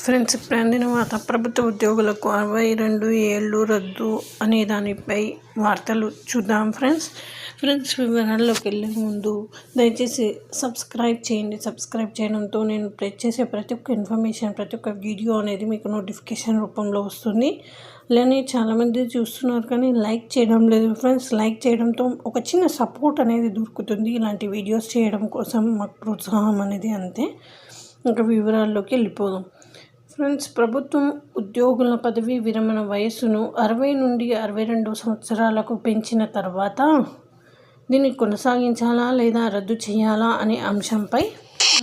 Friends ఇప్పుడు అందిన వార్త ప్రభుత్వ ఉద్యోగులకు అరవై రెండు ఏళ్ళు రద్దు అనే దానిపై వార్తలు చూద్దాం ఫ్రెండ్స్. ఫ్రెండ్స్ వివరాల్లోకి వెళ్ళే ముందు దయచేసి సబ్స్క్రైబ్ చేయండి. సబ్స్క్రైబ్ చేయడంతో నేను ప్రెస్ చేసే ప్రతి ఒక్క ఇన్ఫర్మేషన్ ప్రతి ఒక్క వీడియో అనేది మీకు నోటిఫికేషన్ రూపంలో వస్తుంది. అలానే చాలామంది చూస్తున్నారు కానీ లైక్ చేయడం లేదు ఫ్రెండ్స్. లైక్ చేయడంతో ఒక చిన్న సపోర్ట్ అనేది దొరుకుతుంది. ఇలాంటి వీడియోస్ చేయడం కోసం మాకు ప్రోత్సాహం అనేది అంతే. ఇంకా వివరాల్లోకి వెళ్ళిపోదాం. ఫ్రెండ్స్ ప్రభుత్వం ఉద్యోగుల పదవీ విరమణ వయస్సును అరవై నుండి అరవై రెండు సంవత్సరాలకు పెంచిన తర్వాత దీన్ని కొనసాగించాలా లేదా రద్దు చేయాలా అనే అంశంపై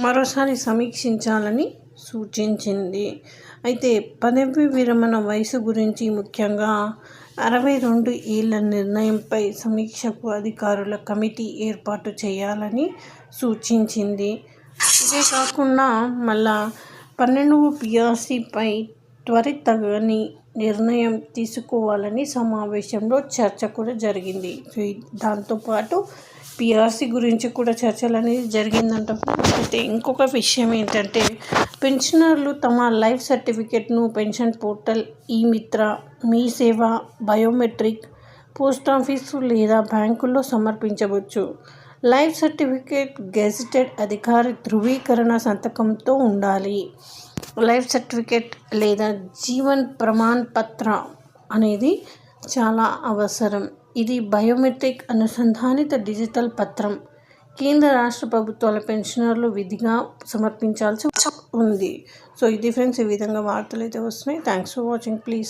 మరోసారి సమీక్షించాలని సూచించింది. అయితే పదవీ విరమణ వయసు గురించి ముఖ్యంగా అరవై రెండు ఏళ్ళ నిర్ణయంపై సమీక్షకు అధికారుల కమిటీ ఏర్పాటు చేయాలని సూచించింది. ఇదే కాకుండా మళ్ళా పన్నెండు పిఆర్సీపై త్వరితగని నిర్ణయం తీసుకోవాలని సమావేశంలో చర్చ కూడా జరిగింది. దాంతోపాటు పిఆర్సీ గురించి కూడా చర్చలు అనేది జరిగిందంట. అయితే ఇంకొక విషయం ఏంటంటే పెన్షనర్లు తమ లైఫ్ సర్టిఫికెట్ను పెన్షన్ పోర్టల్ ఈ మిత్ర మీ సేవ బయోమెట్రిక్ పోస్ట్ ఆఫీసు లేదా బ్యాంకుల్లో సమర్పించవచ్చు. లైఫ్ సర్టిఫికేట్ గెజిటెడ్ అధికారి ధృవీకరణ సంతకంతో ఉండాలి. లైఫ్ సర్టిఫికేట్ లేదా జీవన్ ప్రమాణ్ పత్ర అనేది చాలా అవసరం. ఇది బయోమెట్రిక్ అనుసంధానిత డిజిటల్ పత్రం. కేంద్ర రాష్ట్ర ప్రభుత్వాల పెన్షనర్లు విధిగా సమర్పించాల్సి ఉంది. సో ఇది ఫ్రెండ్స్ ఈ విధంగా వార్తలు అయితే వస్తున్నాయి. Thanks for watching please